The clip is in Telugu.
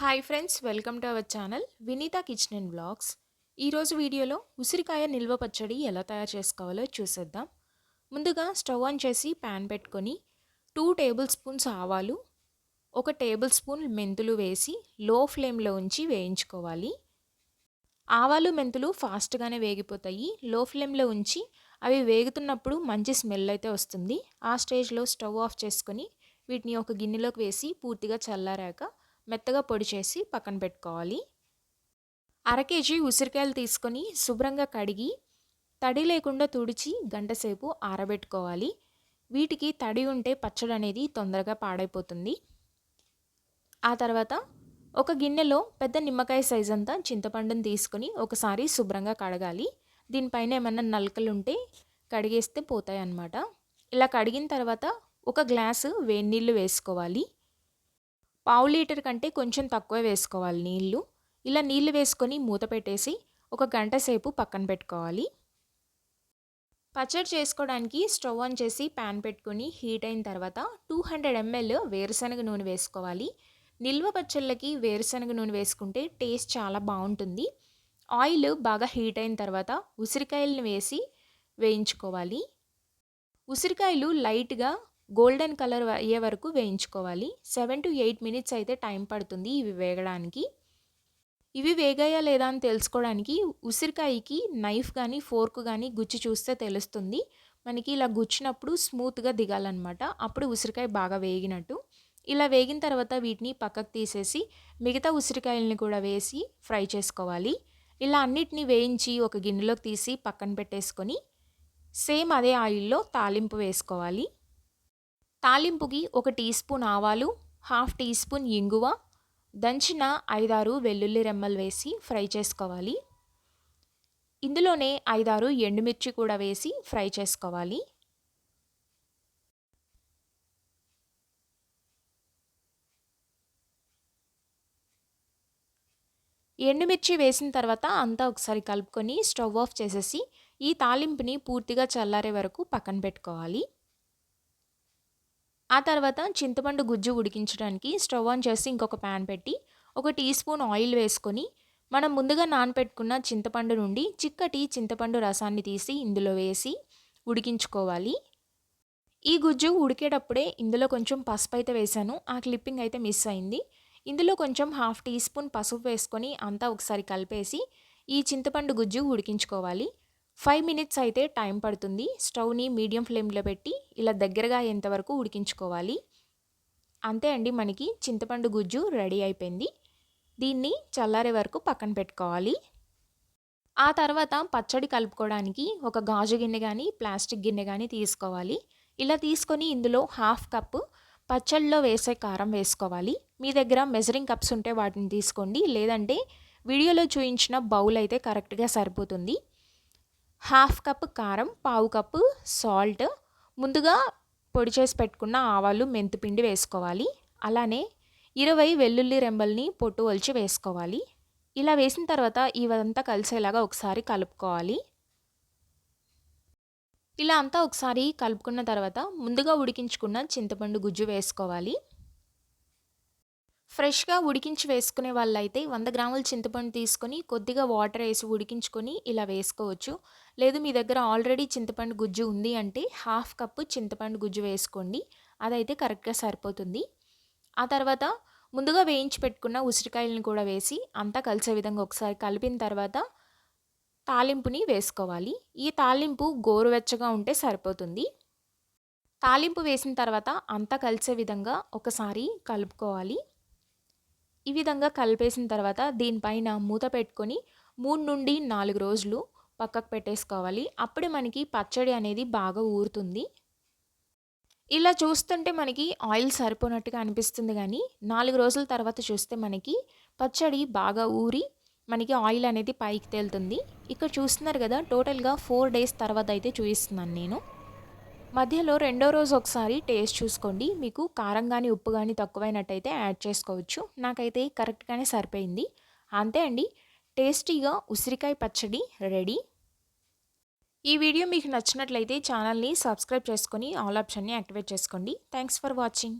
Hi friends welcome to our channel Vineetha kitchen and blogs ఈరోజు వీడియోలో ఉసిరికాయ నిల్వ పచ్చడి ఎలా తయారు చేసుకోవాలో చూసేద్దాం. ముందుగా స్టవ్ ఆన్ చేసి ప్యాన్ పెట్టుకొని టూ టేబుల్ స్పూన్స్ ఆవాలు ఒక టేబుల్ స్పూన్ మెంతులు వేసి లో ఫ్లేమ్లో ఉంచి వేయించుకోవాలి. ఆవాలు మెంతులు ఫాస్ట్గానే వేగిపోతాయి. లో ఫ్లేమ్లో ఉంచి అవి వేగుతున్నప్పుడు మంచి స్మెల్ అయితే వస్తుంది. ఆ స్టేజ్లో స్టవ్ ఆఫ్ చేసుకొని వీటిని ఒక గిన్నెలోకి వేసి పూర్తిగా చల్లారాక మెత్తగా పొడి చేసి పక్కన పెట్టుకోవాలి. అర కేజీ ఉసిరికాయలు తీసుకొని శుభ్రంగా కడిగి తడి లేకుండా తుడిచి గంటసేపు ఆరబెట్టుకోవాలి. వీటికి తడి ఉంటే పచ్చడి అనేది తొందరగా పాడైపోతుంది. ఆ తర్వాత ఒక గిన్నెలో పెద్ద నిమ్మకాయ సైజ్ అంతా చింతపండుని తీసుకొని ఒకసారి శుభ్రంగా కడగాలి. దీనిపైన ఏమన్నా నలకలు ఉంటే కడిగేస్తే పోతాయి అన్నమాట ఇలా కడిగిన తర్వాత ఒక గ్లాసు వేడి నీళ్ళు వేసుకోవాలి. పావు లీటర్ కంటే కొంచెం తక్కువ వేసుకోవాలి నీళ్ళు ఇలా నీళ్ళు వేసుకొని మూత పెట్టేసి ఒక గంట సేపు పక్కన పెట్టుకోవాలి. పచ్చడి చేసుకోవడానికి స్టవ్ ఆన్ చేసి ప్యాన్ పెట్టుకొని హీట్ అయిన తర్వాత టూ హండ్రెడ్ ఎంఎల్ వేరుశనగ నూనె వేసుకోవాలి. నిల్వ పచ్చళ్ళకి వేరుశనగ నూనె వేసుకుంటే టేస్ట్ చాలా బాగుంటుంది. ఆయిల్ బాగా హీట్ అయిన తర్వాత ఉసిరికాయలను వేసి వేయించుకోవాలి. ఉసిరికాయలు లైట్గా గోల్డెన్ కలర్ అయ్యే వరకు వేయించుకోవాలి. సెవెన్ టు ఎయిట్ మినిట్స్ అయితే టైం పడుతుంది ఇవి వేగడానికి. ఇవి వేగాయా లేదా అని తెలుసుకోవడానికి ఉసిరికాయకి నైఫ్ కానీ ఫోర్క్ కానీ గుచ్చి చూస్తే తెలుస్తుంది. మనకి ఇలా గుచ్చినప్పుడు స్మూత్గా దిగాలన్నమాట. అప్పుడు ఉసిరికాయ బాగా వేగినట్టు. ఇలా వేగిన తర్వాత వీటిని పక్కకు తీసేసి మిగతా ఉసిరికాయలని కూడా వేసి ఫ్రై చేసుకోవాలి. ఇలా అన్నిటిని వేయించి ఒక గిన్నెలోకి తీసి పక్కన పెట్టేసుకొని సేమ్ అదే ఆయిల్లో తాలింపు వేసుకోవాలి. తాలింపుకి ఒక టీ స్పూన్ ఆవాలు హాఫ్ టీ స్పూన్ ఇంగువ దంచిన ఐదారు వెల్లుల్లి రెమ్మలు వేసి ఫ్రై చేసుకోవాలి. ఇందులోనే ఐదారు ఎండుమిర్చి కూడా వేసి ఫ్రై చేసుకోవాలి. ఎండుమిర్చి వేసిన తర్వాత అంతా ఒకసారి కలుపుకొని స్టవ్ ఆఫ్ చేసేసి ఈ తాలింపుని పూర్తిగా చల్లారే వరకు పక్కన పెట్టుకోవాలి. ఆ తర్వాత చింతపండు గుజ్జు ఉడికించడానికి స్టవ్ ఆన్ చేసి ఇంకొక ప్యాన్ పెట్టి ఒక టీ స్పూన్ ఆయిల్ వేసుకొని మనం ముందుగా నానపెట్టుకున్న చింతపండు నుండి చిక్కటి చింతపండు రసాన్ని తీసి ఇందులో వేసి ఉడికించుకోవాలి. ఈ గుజ్జు ఉడికేటప్పుడే ఇందులో కొంచెం పసుపు అయితే వేసాను. ఆ క్లిప్పింగ్ అయితే మిస్ అయింది. ఇందులో కొంచెం హాఫ్ టీ స్పూన్ పసుపు వేసుకొని అంతా ఒకసారి కలిపేసి ఈ చింతపండు గుజ్జు ఉడికించుకోవాలి. ఫైవ్ మినిట్స్ అయితే టైం పడుతుంది. స్టవ్ని మీడియం ఫ్లేమ్లో పెట్టి ఇలా దగ్గరగా అయ్యేంతవరకు ఉడికించుకోవాలి. అంతే అండి మనకి చింతపండు గుజ్జు రెడీ అయిపోయింది. దీన్ని చల్లారే వరకు పక్కన పెట్టుకోవాలి. ఆ తర్వాత పచ్చడి కలుపుకోవడానికి ఒక గాజు గిన్నె కానీ ప్లాస్టిక్ గిన్నె కానీ తీసుకోవాలి. ఇలా తీసుకొని ఇందులో హాఫ్ కప్పు పచ్చళ్ళలో వేసే కారం వేసుకోవాలి. మీ దగ్గర మెజరింగ్ కప్స్ ఉంటే వాటిని తీసుకోండి. లేదంటే వీడియోలో చూపించిన బౌల్ అయితే కరెక్ట్గా సరిపోతుంది. హాఫ్ కప్ కారం పావు కప్పు సాల్ట్. ముందుగా పొడి చేసి పెట్టుకున్న ఆవాలు మెంతిపిండి వేసుకోవాలి. అలానే ఇరవై వెల్లుల్లి రెంబల్ని పొట్టు ఒలిచి వేసుకోవాలి. ఇలా వేసిన తర్వాత ఇవంతా కలిసేలాగా ఒకసారి కలుపుకోవాలి. ఇలా అంతా ఒకసారి కలుపుకున్న తర్వాత ముందుగా ఉడికించుకున్న చింతపండు గుజ్జు వేసుకోవాలి. ఫ్రెష్గా ఉడికించి వేసుకునే వాళ్ళైతే వంద గ్రాముల చింతపండు తీసుకొని కొద్దిగా వాటర్ వేసి ఉడికించుకొని ఇలా వేసుకోవచ్చు. లేదు మీ దగ్గర ఆల్రెడీ చింతపండు గుజ్జు ఉంది అంటే హాఫ్ కప్పు చింతపండు గుజ్జు వేసుకోండి. అదైతే కరెక్ట్గా సరిపోతుంది. ఆ తర్వాత ముందుగా వేయించి పెట్టుకున్న ఉసిరికాయలను కూడా వేసి అంతా కలిసే విధంగా ఒకసారి కలిపిన తర్వాత తాలింపుని వేసుకోవాలి. ఈ తాలింపు గోరువెచ్చగా ఉంటే సరిపోతుంది. తాలింపు వేసిన తర్వాత అంతా కలిసే విధంగా ఒకసారి కలుపుకోవాలి. ఈ విధంగా కలిపేసిన తర్వాత దీనిపైన మూత పెట్టుకొని మూడు నుండి నాలుగు రోజులు పక్కకు పెట్టేసుకోవాలి. అప్పుడే మనకి పచ్చడి అనేది బాగా ఊరుతుంది. ఇలా చూస్తుంటే మనకి ఆయిల్ సరిపోనట్టుగా అనిపిస్తుంది కానీ నాలుగు రోజుల తర్వాత చూస్తే మనకి పచ్చడి బాగా ఊరి మనకి ఆయిల్ అనేది పైకి తేలుతుంది. ఇక్కడ చూస్తున్నారు కదా టోటల్గా ఫోర్ డేస్ తర్వాత అయితే చూపిస్తున్నాను నేను. మధ్యలో రెండో రోజు ఒకసారి టేస్ట్ చూసుకోండి. మీకు కారం కానీ ఉప్పు కానీ తక్కువైనట్టయితే యాడ్ చేసుకోవచ్చు. నాకైతే కరెక్ట్గానే సరిపోయింది. అంతే అండి. టేస్టీగా ఉసిరికాయ పచ్చడి రెడీ. ఈ వీడియో మీకు నచ్చినట్లయితే ఛానల్ని సబ్స్క్రైబ్ చేసుకొని ఆల్ ఆప్షన్ని యాక్టివేట్ చేసుకోండి. Thanks for watching.